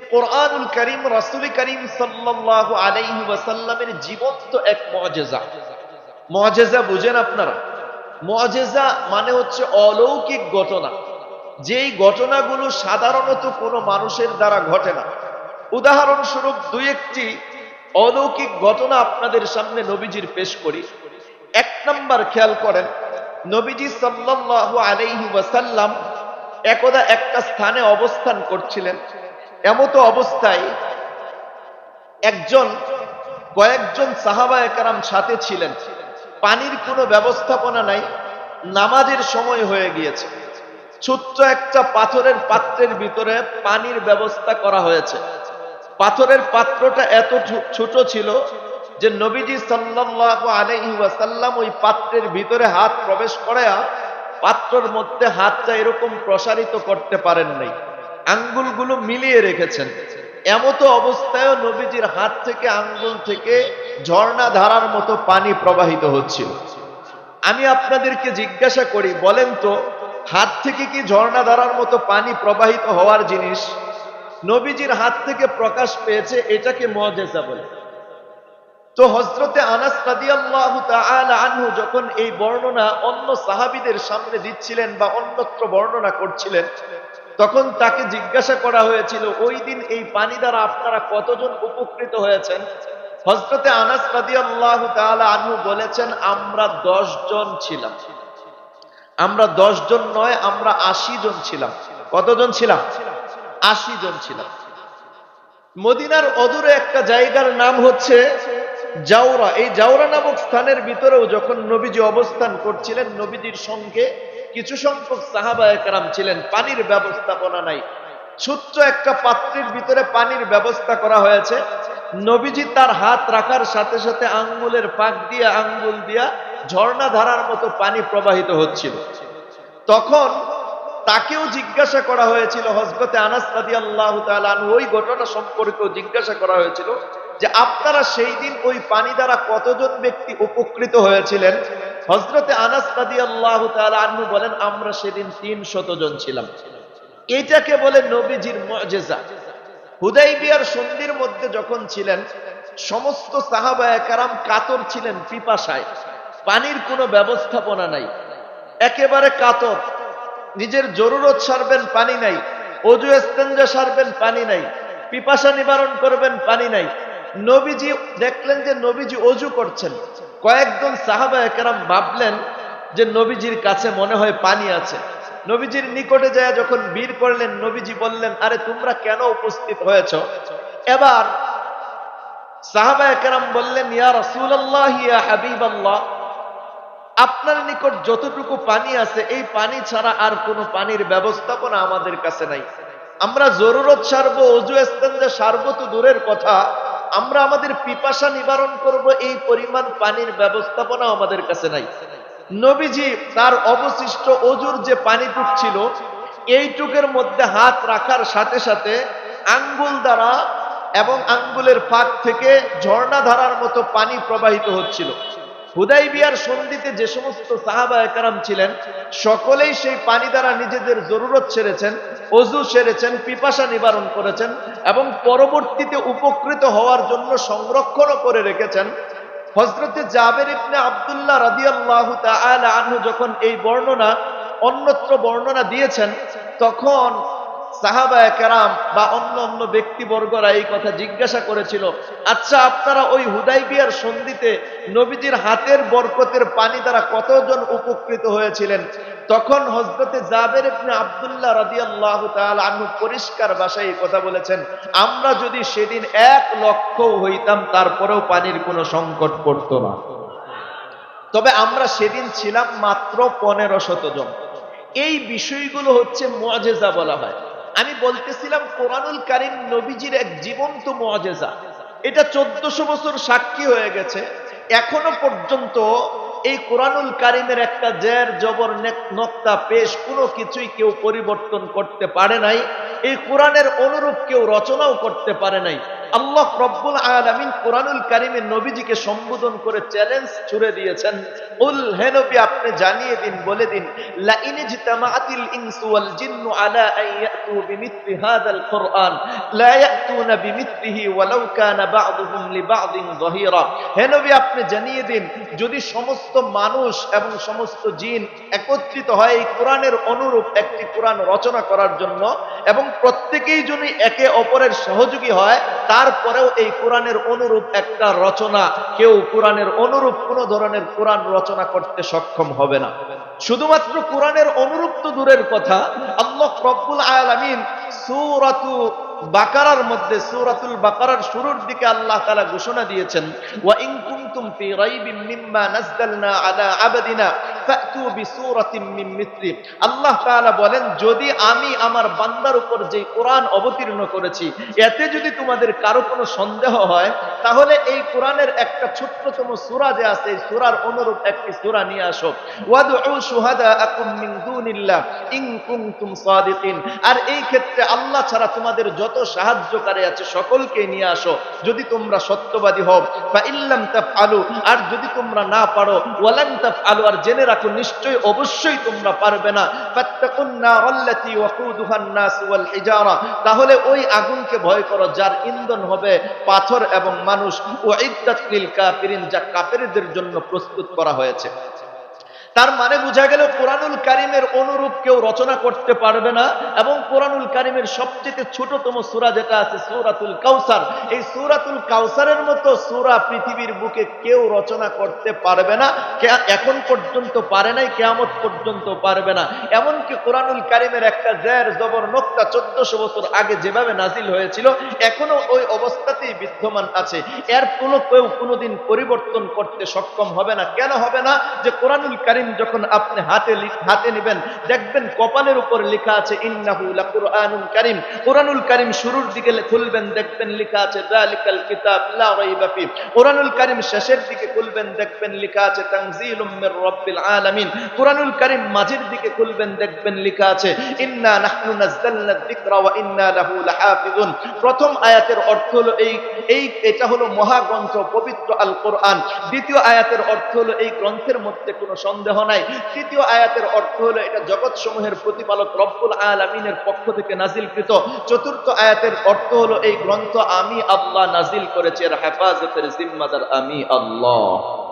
কোরআনুল করিম, রাসূল করিম সাল্লাল্লাহু আলাইহি ওয়াসাল্লামের জীবন্ত এক মুআজিজা মুআজিজা বুঝেন আপনারা? মুআজিজা মানে হচ্ছে অলৌকিক ঘটনা। যেই ঘটনাগুলো সাধারণত কোনো মানুষের দ্বারা ঘটে না। উদাহরণস্বরূপ দুই একটি অলৌকিক ঘটনা আপনাদের সামনে নবীজির পেশ করি। এক নাম্বার খেয়াল করেন, নবীজি সাল্লাল্লাহু আলাইহি ওয়াসাল্লাম একদা একটা স্থানে অবস্থান করছিলেন। এমতো অবস্থায় একজন, কয়েকজন সাহাবা একরাম সাথে ছিলেন। পানির কোনো ব্যবস্থাপনা নাই, নামাজের সময় হয়ে গিয়েছে। ছোট্ট একটা পাথরের পাত্রের ভিতরে পানির ব্যবস্থা করা হয়েছে। পাথরের পাত্রটা এত ছোট ছিল যে নবীজি সাল্লাল্লাহু আলাইহি ওই পাত্রের ভিতরে হাত প্রবেশ করায়া পাত্রের মধ্যে হাতটা এরকম প্রসারিত করতে পারেন নাই। আঙ্গুলগুলো মিলিয়ে রেখেছেন। এমতো অবস্থায় নবীজির হাত থেকে, আঙ্গুল থেকে ঝর্ণা ধারার মতো পানি প্রবাহিত হচ্ছিল। আমি আপনাদেরকে জিজ্ঞাসা করি, বলেন তো, হাত থেকে কি ঝর্ণা ধারার মতো পানি প্রবাহিত হওয়ার জিনিস? নবীজির হাত থেকে প্রকাশ পেয়েছে এটাকে মজেজা বলে? তো হজরতে আনাস আনহু যখন এই বর্ণনা অন্য সাহাবিদের সামনে দিচ্ছিলেন বা অন্যত্র বর্ণনা করছিলেন তখন তাকে জিজ্ঞাসা করা হয়েছিল, ওই দিন এই পানি দ্বারা আপনারা কতজন উপকৃত হয়েছেন? হজরতে আনাস রাদিয়াল্লাহু তাআলা আনহু বলেছেন, আমরা দশ জন ছিলাম। আমরা দশ জন নয়, আমরা আশি জন ছিলাম। কতজন ছিলাম? আশি জন ছিলাম। মদিনার অদূরে একটা জায়গার নাম হচ্ছে জাউরা এই জাউরা নামক স্থানের ভিতরেও যখন নবীজি অবস্থান করছিলেন, নবীজির সঙ্গে কিছু সংখ্যক সাহাবা একরাম ছিলেন, পানির ব্যবস্থাপনা নাই। ছোট্ট একটা পাত্রের ভিতরে পানির ব্যবস্থা করা হয়েছে। নবীজি তার হাত রাখার সাথে সাথে আঙ্গুলের পাক দিয়া, আঙ্গুল দিয়া ঝর্ণা ধারার মতো পানি প্রবাহিত হচ্ছিল। তখন তাকেও জিজ্ঞাসা করা হয়েছিল হজরতে আনাস আল্লাহ ওই ঘটনা সম্পর্কেও জিজ্ঞাসা করা হয়েছিল যে আপনারা সেই দিন ওই পানি দ্বারা কতজন ব্যক্তি উপকৃত হয়েছিলেন? হজরতে আনাস আল্লাহ আনহু বলেন, আমরা সেদিন তিন শত জন ছিলাম। এটাকে বলে নবীজির মজেজা। হুদাই বিয়ার সন্ধির মধ্যে যখন ছিলেন, সমস্ত সাহাবা একারাম কাতর ছিলেন পিপাসায়। পানির কোনো ব্যবস্থাপনা নাই। একেবারে কাতর। নিজের জরুরত সারবেন, পানি নাই। অজু এস্তেঞ্জা সারবেন, পানি নাই। পিপাসা নিবারণ করবেন, পানি নাই। নবীজি দেখলেন যে নবীজি অজু করছেন। কয়েকজন সাহাবা একরাম ভাবলেন যে নবীজির কাছে মনে হয় পানি আছে। নবীজির নিকটে যায় যখন বীর করলেন, নবীজি বললেন, আরে, তোমরা কেন উপস্থিত হয়েছ? এবার সাহাবা একরাম বললেন, ইয়া রাসূলুল্লাহ, ইয়া হাবিবাল্লাহ, আপনার নিকট যতটুকু পানি আছে, এই পানি ছাড়া আর কোনো পানির ব্যবস্থাপনা আমাদের কাছে নাই। আমরা জরুরত সারবো, অজু এস্তেঞ্জা সারবো তো দূরের কথা আমরা আমাদের পিপাসা নিবারণ করব, এই পরিমাণ পানির ব্যবস্থাপনা আমাদের কাছে নাই। নবীজি তার অবশিষ্ট অজুর যে পানিটুক ছিল এইটুকের মধ্যে হাত রাখার সাথে সাথে আঙ্গুল দ্বারা এবং আঙ্গুলের ফাঁক থেকে ঝর্ণা ধারার মতো পানি প্রবাহিত হচ্ছিল। হুদাই বিয়ার সন্ধিতে যে সমস্ত সাহাবা একরাম ছিলেন, সকলেই সেই পানি দ্বারা নিজেদের জরুরত সেরেছেন, অজু সেরেছেন, পিপাসা নিবারণ করেছেন এবং পরবর্তীতে উপকৃত হওয়ার জন্য সংরক্ষণও করে রেখেছেন। হজরতে জাবের ইবনে আবদুল্লাহ রাদিয়াল্লাহু তাআলা আনহু যখন এই বর্ণনা, অন্যত্র বর্ণনা দিয়েছেন, তখন সাহাবা কেরাম বা অন্য অন্য ব্যক্তিবর্গরা এই কথা জিজ্ঞাসা করেছিল আচ্ছা আপনারা ওই হুদাইবিয়ার সন্ধিতে নবীজির হাতের বরকতের পানি দ্বারা কতজন উপকৃত হয়েছিলেন? তখন হজরতে জাবের আবদুল্লাহ পরিষ্কার ভাষায় এই কথা বলেছেন, আমরা যদি সেদিন এক লক্ষ হইতাম, তারপরেও পানির কোনো সংকট পড়তো না। তবে আমরা সেদিন ছিলাম মাত্র পনেরো শত জন। এই বিষয়গুলো হচ্ছে মুআজেজা বলা হয়। আমি বলতেছিলাম, কোরআনুল কারিম নবীজির এক জীবন্ত মজেজা এটা চোদ্দশো বছর সাক্ষী হয়ে গেছে। এখনও পর্যন্ত এই কোরআনুল কারিমের একটা জের, জবর, নেক- নক্তা পেশ কোনো কিছুই কেউ পরিবর্তন করতে পারে নাই। এই কোরআনের অনুরূপ কেউ রচনাও করতে পারে নাই। আল্লাহ রব্বুল আলামিন কোরআনুল কারিমে নবীজিকে সম্বোধন করে চ্যালেঞ্জ ছুড়ে দিয়েছেন। উল হে আপনি জানিয়ে দিন, বলে দিন ইনসু জিন্নু আলা আন ইয়াতু হাদাল আপনি জানিয়ে দিন, যদি সমস্ত মানুষ এবং সমস্ত জিন একত্রিত হয় এই কোরআনের অনুরূপ একটি কোরআন রচনা করার জন্য এবং প্রত্যেকেই যদি একে অপরের সহযোগী হয়, তারপরেও এই কোরআনের অনুরূপ একটা রচনা, কেউ কোরআনের অনুরূপ কোন ধরনের কোরআন রচনা করতে সক্ষম হবে না। শুধুমাত্র কোরআনের অনুরূপ তো দূরের কথা। আল্লাহ রব্বুল বাকারার মধ্যে, সূরাতুল বাকারার শুরুর দিকে আল্লাহ তাআলা ঘোষণা দিয়েছেন, ওয়া ইন কুনতুম ফি রাইবিম মিম্মা নাযালনা আলা আবদিনা। আল্লাহ বলেন, যদি আমি আমার বান্দার উপর যে কোরআন অবতীর্ণ করেছি, এতে যদি তোমাদের কারও কোনো সন্দেহ হয়, তাহলে এই কোরআনের একটা ছোট্টতম যে আছে অনুরূপ একটি নিয়ে আসো। আর এই ক্ষেত্রে আল্লাহ ছাড়া তোমাদের যত সাহায্যকারী আছে, সকলকে নিয়ে আসো। যদি তোমরা সত্যবাদী হও বা ইল্লাম আর যদি তোমরা না পারো আর জেনে রাখো নিশ্চয় অবশ্যই তোমরা পারবে না। তাহলে ওই আগুনকে ভয় করো, যার ইন্ধন হবে পাথর এবং মানুষ। ও কাফিরিন, যা জন্য প্রস্তুত করা হয়েছে। তার মানে বোঝা গেল কোরআনুল কারিমের অনুরূপ কেউ রচনা করতে পারবে না এবং কোরআনুল কারিমের সবচেয়ে ছোটতম সূরা যেটা আছে সূরাতুল কাউসার। এই সূরাতুল কাউসারের মতো সূরা পৃথিবীর বুকে কেউ রচনা করতে পারবে না এখন পর্যন্ত পারে নাই, কেয়ামত পর্যন্ত পারবে না। এমনকি কোরআনুল কারিমের একটা জের জবর নোক্তা চোদ্দশো বছর আগে যেভাবে নাজিল হয়েছিল, এখনও ওই অবস্থাতেই বিদ্যমান আছে। এর কোনো কেউ কোনোদিন পরিবর্তন করতে সক্ষম হবে না। কেন হবে না? যে কোরআনুল কারিম যখন আপনি হাতে হাতে নেবেন, দেখবেন কপালের উপর লেখা আছে, ইন্নাহু লাকুরআনুল কারিম। কোরআনুল কারিম শুরুর দিকে খুলবেন, দেখবেন লেখা আছে কোরআনুল কারিম শেষের দিকে খুলবেন, দেখবেন লেখা আছে, তানজিলুম মির রাব্বিল আলামিন। কোরআনুল কারিম মাঝের দিকে খুলবেন, দেখবেন লেখা আছে, ইন্না নাহনু প্রথম আয়াতের অর্থ হলো এই এই, এটা হলো মহাগ্রন্থ পবিত্র আল কোরআন দ্বিতীয় আয়াতের অর্থ হলো এই গ্রন্থের মধ্যে কোনো সন্দেহ নাই। তৃতীয় আয়াতের অর্থ হলো এটা জগৎ সমূহের প্রতিপালক রব্বুল আলমিনের পক্ষ থেকে নাজিলকৃত। চতুর্থ আয়াতের অর্থ হলো এই গ্রন্থ, আমি আল্লাহ নাজিল করেছে, এর হেফাজতের জিম্মাদার আমি আল্লাহ।